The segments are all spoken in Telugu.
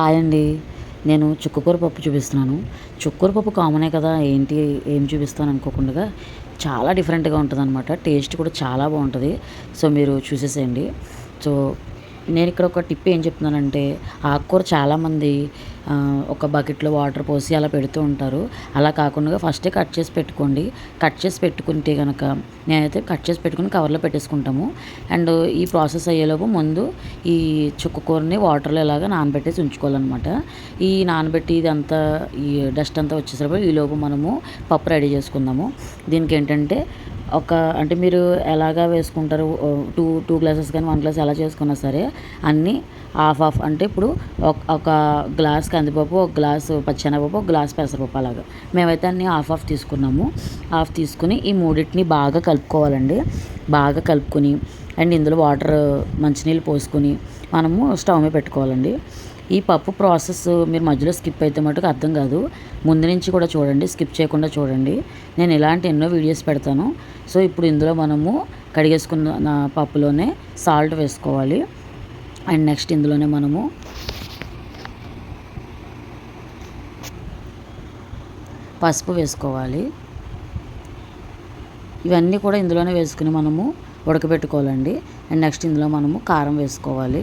హాయ్ అండి. నేను చుక్కకూర పప్పు చూపిస్తున్నాను. చుక్కకూర పప్పు కామనే కదా ఏంటి ఏం చూపిస్తాను అనుకోకుండా చాలా డిఫరెంట్గా ఉంటుంది అనమాట టేస్ట్ కూడా చాలా బాగుంటుంది. సో మీరు చూసేసేయండి. సో నేను ఇక్కడ ఒక టిప్ ఏం చెప్తున్నానంటే ఆకుకూర చాలామంది ఒక బకెట్లో వాటర్ పోసి అలా పెడుతూ ఉంటారు. అలా కాకుండా ఫస్టే కట్ చేసి పెట్టుకోండి. కట్ చేసి పెట్టుకుంటే కనుక నేనైతే కట్ చేసి పెట్టుకుని కవర్లో పెట్టేసుకుంటాము. అండ్ ఈ ప్రాసెస్ అయ్యేలోపు ముందు ఈ చుక్కకూరని వాటర్లో ఇలాగా నానబెట్టేసి ఉంచుకోవాలన్నమాట. ఈ నానబెట్టి ఇదంతా ఈ డస్ట్ అంతా వచ్చేసరికి ఈలోపు మనము పప్పు రెడీ చేసుకుందాము. దీనికి ఏంటంటే ఒక అంటే మీరు ఎలాగా వేసుకుంటారు? టూ టూ గ్లాసెస్ కానీ వన్ గ్లాస్ ఎలా చేసుకున్నా సరే అన్నీ హాఫ్ హాఫ్ అంటే ఇప్పుడు ఒక- ఒక గ్లాస్ కందిపప్పు ఒక గ్లాస్ పచ్చెనగపప్పు ఒక గ్లాస్ పెసరపప్పు అలాగా. మేమైతే అన్నీ హాఫ్ హాఫ్ తీసుకున్నాము. హాఫ్ తీసుకుని ఈ మూడింటిని బాగా కలుపుకోవాలండి. బాగా కలుపుకొని అండ్ ఇందులో వాటర్ మంచినీళ్ళు పోసుకొని మనము స్టవ్ మీద పెట్టుకోవాలండి. ఈ పప్పు ప్రాసెస్ మీరు మధ్యలో స్కిప్ అయితే మటుకు అర్థం కాదు. ముందు నుంచి కూడా చూడండి స్కిప్ చేయకుండా చూడండి. నేను ఇలాంటి ఎన్నో వీడియోస్ పెడతాను. సో ఇప్పుడు ఇందులో మనము కడిగేసుకున్న నా పప్పులోనే సాల్ట్ వేసుకోవాలి. అండ్ నెక్స్ట్ ఇందులోనే మనము పసుపు వేసుకోవాలి. ఇవన్నీ కూడా ఇందులోనే వేసుకుని మనము ఉడకబెట్టుకోవాలండి. అండ్ నెక్స్ట్ ఇందులో మనము కారం వేసుకోవాలి.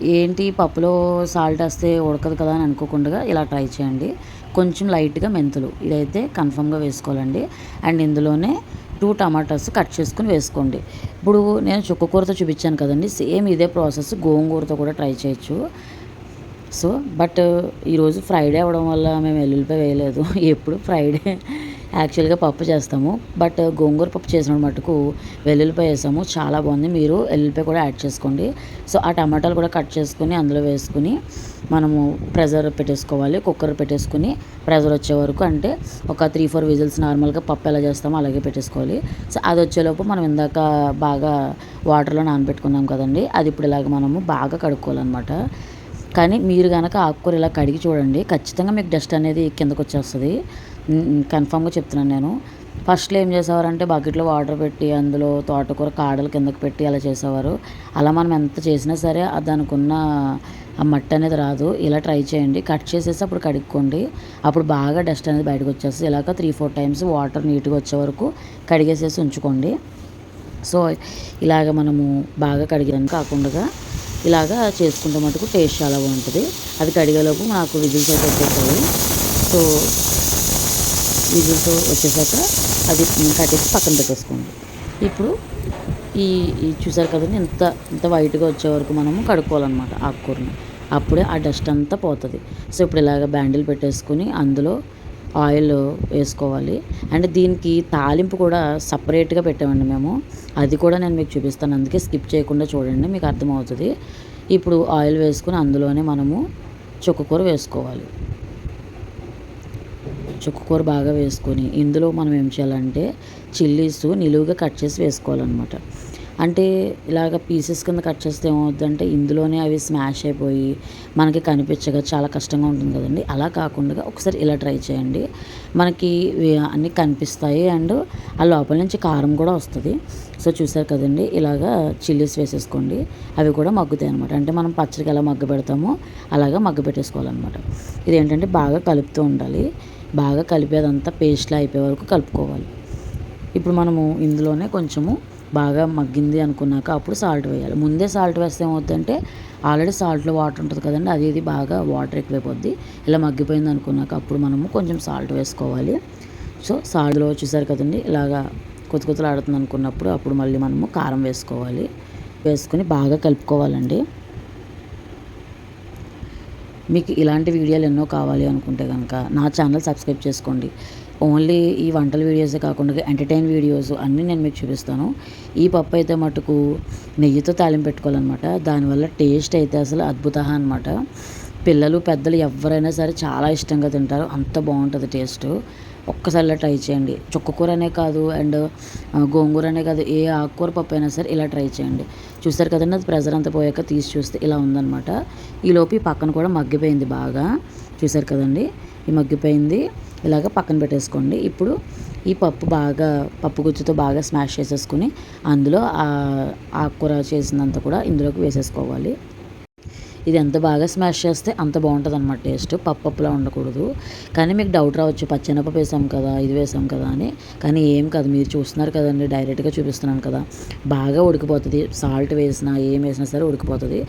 ఏంటి పప్పులో సాల్ట్ వేస్తే ఉడకదు కదా అని అనుకోకుండా ఇలా ట్రై చేయండి. కొంచెం లైట్గా మెంతులు ఇదైతే కన్ఫర్మ్గా వేసుకోవాలండి. అండ్ ఇందులోనే టూ టమాటాస్ కట్ చేసుకుని వేసుకోండి. ఇప్పుడు నేను చుక్కకూరతో చూపించాను కదండి. సేమ్ ఇదే ప్రాసెస్ గోంగూరతో కూడా ట్రై చేయొచ్చు. సో బట్ ఈరోజు ఫ్రైడే అవ్వడం వల్ల మేము ఎల్లుల్లిపాయ వేయలేదు. ఎప్పుడు ఫ్రైడే యాక్చువల్గా పప్పు చేస్తాము. బట్ గోంగూర పప్పు చేసిన మటుకు వెల్లుల్లిపాయ వేసాము. చాలా బాగుంది. మీరు వెల్లుల్లిపాయ కూడా యాడ్ చేసుకోండి. సో ఆ టమాటాలు కూడా కట్ చేసుకుని అందులో వేసుకుని మనము ప్రెజర్ పెట్టేసుకోవాలి. కుక్కర్ పెట్టేసుకుని ప్రెజర్ వచ్చే వరకు అంటే ఒక త్రీ ఫోర్ విజిల్స్ నార్మల్గా పప్పు ఎలా చేస్తామో అలాగే పెట్టేసుకోవాలి. సో అది వచ్చేలోపు మనం ఇందాక బాగా వాటర్లో నానబెట్టుకున్నాం కదండి. అది ఇప్పుడు ఇలాగ మనము బాగా కడుక్కోవాలన్నమాట. కానీ మీరు కనుక ఆకుకూర ఇలా కడిగి చూడండి. ఖచ్చితంగా మీకు డస్ట్ అనేది కిందకు వచ్చేస్తుంది. కన్ఫామ్గా చెప్తున్నాను నేను. ఫస్ట్లో ఏం చేసేవారంటే బకెట్లో వాటర్ పెట్టి అందులో తోటకూర కాడలు కిందకు పెట్టి అలా చేసేవారు. అలా మనం ఎంత చేసినా సరే దానికున్న దానికి ఉన్న ఆ మట్టి అనేది రాదు. ఇలా ట్రై చేయండి. కట్ చేసేసి అప్పుడు కడుక్కోండి. అప్పుడు బాగా డస్ట్ అనేది బయటకు వచ్చేస్తుంది. ఇలాగ త్రీ ఫోర్ టైమ్స్ వాటర్ నీట్గా వచ్చే వరకు కడిగేసేసి ఉంచుకోండి. సో ఇలాగ మనము బాగా కడిగాను కాకుండా ఇలాగా చేసుకుంటే మటుకు టేస్ట్ చాలా బాగుంటుంది. అది కడిగేలోపు నాకు విజిల్స్ అయితే వచ్చేసాయి సో విజిల్స్ వచ్చేసాక అది కట్టేసి పక్కన పెట్టేసుకోండి. ఇప్పుడు ఈ చూసారు కదండి ఇంత ఇంత వైట్గా వచ్చే వరకు మనము కడుక్కోవాలన్నమాట ఆకుకూరని. అప్పుడే ఆ డస్ట్ అంతా పోతుంది. సో ఇప్పుడు ఇలాగ బ్యాండిల్ పెట్టేసుకుని అందులో ఆయిల్ వేసుకోవాలి. అండ్ దీనికి తాలింపు కూడా సపరేట్గా పెట్టామండి మేము. అది కూడా నేను మీకు చూపిస్తాను. అందుకే స్కిప్ చేయకుండా చూడండి మీకు అర్థమవుతుంది. ఇప్పుడు ఆయిల్ వేసుకుని అందులోనే మనము చుక్కకూర వేసుకోవాలి. చుక్కకూర బాగా వేసుకొని ఇందులో మనం ఏం చేయాలంటే చిల్లీస్ నిలువుగా కట్ చేసి వేసుకోవాలన్నమాట. అంటే ఇలాగ పీసెస్ కింద కట్ చేస్తే ఏమవుతుందంటే ఇందులోనే అవి స్మాష్ అయిపోయి మనకి కనిపించగా చాలా కష్టంగా ఉంటుంది కదండి. అలా కాకుండా ఒకసారి ఇలా ట్రై చేయండి. మనకి అన్నీ కనిపిస్తాయి అండ్ ఆ లోపల నుంచి కారం కూడా వస్తుంది. సో చూసారు కదండి ఇలాగా చిల్లీస్ వేసేసుకోండి. అవి కూడా మగ్గుతాయి అనమాట అంటే మనం పచ్చడికి ఎలా మగ్గ పెడతామో అలాగా మగ్గ పెట్టేసుకోవాలన్నమాట ఇదేంటంటే బాగా కలుపుతూ ఉండాలి. బాగా కలిపేదంతా పేస్ట్లా అయిపోయే వరకు కలుపుకోవాలి. ఇప్పుడు మనము ఇందులోనే కొంచెము బాగా మగ్గింది అనుకున్నాక అప్పుడు సాల్ట్ వేయాలి. ముందే సాల్ట్ వేస్తే ఏమవుతుందంటే ఆల్రెడీ సాల్ట్లో వాటర్ ఉంటుంది కదండి అది ఇది బాగా వాటర్ ఎక్కువైపోద్ది. ఇలా మగ్గిపోయింది అనుకున్నాక అప్పుడు మనము కొంచెం సాల్ట్ వేసుకోవాలి. సో సాల్ట్లో చూసారు కదండి ఇలాగా కొత్త కొత్తలు ఆడుతుంది అనుకున్నప్పుడు అప్పుడు మళ్ళీ మనము కారం వేసుకోవాలి. వేసుకొని బాగా కలుపుకోవాలండి. మీకు ఇలాంటి వీడియోలు ఎన్నో కావాలి అనుకుంటే కనుక నా ఛానల్ సబ్స్క్రైబ్ చేసుకోండి. ఓన్లీ ఈ వంటల వీడియోసే కాకుండా ఎంటర్టైన్ వీడియోస్ అన్నీ నేను మీకు చూపిస్తాను. ఈ పప్పు అయితే మటుకు నెయ్యితో తాలింపు పెట్టుకోవాలన్నమాట. దానివల్ల టేస్ట్ అయితే అసలు అద్భుత అనమాట పిల్లలు పెద్దలు ఎవరైనా సరే చాలా ఇష్టంగా తింటారు. అంత బాగుంటుంది టేస్ట్. ఒక్కసారి ఇలా ట్రై చేయండి. చుక్కకూర అనే కాదు అండ్ గోంగూర అనే కాదు ఏ ఆకుకూర పప్పు అయినా సరే ఇలా ట్రై చేయండి. చూస్తారు కదండి అది ప్రెజర్ అంతా పోయాక తీసి చూస్తే ఇలా ఉందన్నమాట. ఈలోపు ఈ పక్కన కూడా మగ్గిపోయింది బాగా. చూసారు కదండి ఈ మగ్గిపోయింది. ఇలాగ పక్కన పెట్టేసుకోండి. ఇప్పుడు ఈ పప్పు బాగా పప్పు గుజ్జుతో బాగా స్మాష్ చేసేసుకుని అందులో ఆకుకూర చేసినంత కూడా ఇందులోకి వేసేసుకోవాలి. ఇది ఎంత బాగా స్మాష్ చేస్తే అంత బాగుంటుంది అనమాట టేస్ట్. పప్పులా ఉండకూడదు. కానీ మీకు డౌట్ రావచ్చు పచ్చెనపప్పు వేసాం కదా ఇది వేసాం కదా అని. కానీ ఏం కాదు మీరు చూస్తున్నారు కదండి డైరెక్ట్గా చూపిస్తున్నాను కదా. బాగా ఉడికిపోతుంది. సాల్ట్ వేసినా ఏం వేసినా సరే ఉడికిపోతుంది.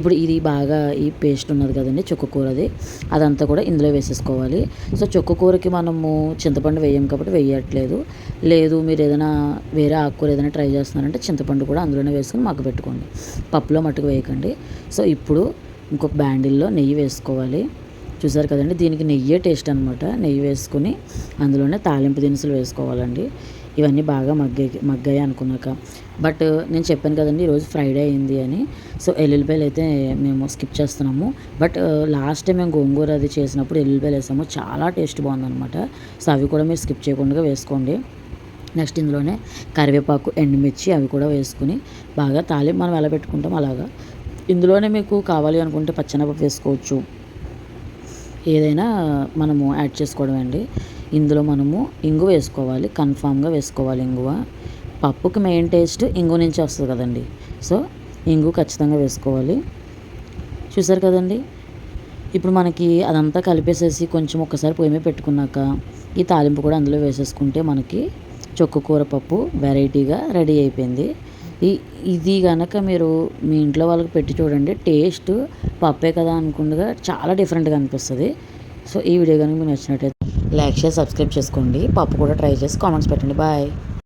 ఇప్పుడు ఇది బాగా ఈ పేస్ట్ ఉన్నది కదండి చుక్కకూరది అదంతా కూడా ఇందులో వేసేసుకోవాలి. సో చుక్కకూరకి మనము చింతపండు వేయం కాబట్టి వేయట్లేదు. లేదు మీరు ఏదైనా వేరే ఆకుకూర ఏదైనా ట్రై చేస్తున్నారంటే చింతపండు కూడా అందులోనే వేసుకొని మగ్గ పెట్టుకోండి. పప్పులో మట్టుకు వేయకండి. సో ఇప్పుడు ఇంకొక బ్యాండిల్లో నెయ్యి వేసుకోవాలి. చూసారు కదండి దీనికి నెయ్యే టేస్ట్ అనమాట నెయ్యి వేసుకుని అందులోనే తాలింపు దినుసులు వేసుకోవాలండి. ఇవన్నీ బాగా మగ్గాయి మగ్గాయి అనుకున్నాక. బట్ నేను చెప్పాను కదండి ఈరోజు ఫ్రైడే అయింది అని. సో ఎల్లుల్లిపాయలు అయితే మేము స్కిప్ చేస్తున్నాము. బట్ లాస్ట్ టైం మేము గోంగూర అది చేసినప్పుడు ఎల్లుల్లిపాయలు వేసాము. చాలా టేస్ట్ బాగుందనమాట సో అవి కూడా మీరు స్కిప్ చేయకుండా వేసుకోండి. నెక్స్ట్ ఇందులోనే కరివేపాకు ఎండుమిర్చి అవి కూడా వేసుకుని బాగా తాలింపు మనం ఎలా పెట్టుకుంటాం అలాగా ఇందులోనే మీకు కావాలి అనుకుంటే పచ్చెనపప్పు వేసుకోవచ్చు. ఏదైనా మనము యాడ్ చేసుకోవడం అండి. ఇందులో మనము ఇంగు వేసుకోవాలి. కన్ఫామ్గా వేసుకోవాలి ఇంగువ. పప్పుకి మెయిన్ టేస్ట్ ఇంగు నుంచి వస్తుంది కదండి. సో ఇంగు ఖచ్చితంగా వేసుకోవాలి. చూసారు కదండి? ఇప్పుడు మనకి అదంతా కలిపేసేసి కొంచెం ఒక్కసారి పొయ్యి మీద పెట్టుకున్నాక ఈ తాలింపు కూడా అందులో వేసేసుకుంటే మనకి చొక్కు కూర పప్పు వెరైటీగా రెడీ అయిపోయింది. ఇది కనుక మీరు మీ ఇంట్లో వాళ్ళకి పెట్టి చూడండి టేస్ట్ పప్పే కదా అనుకుండగా చాలా డిఫరెంట్గా అనిపిస్తుంది. సో ఈ వీడియో కనుక మీకు నచ్చినట్టయితే లైక్ షేర్ సబ్స్క్రైబ్ చేసుకోండి. పప్పు కూడా ట్రై చేసి కామెంట్స్ పెట్టండి. బాయ్.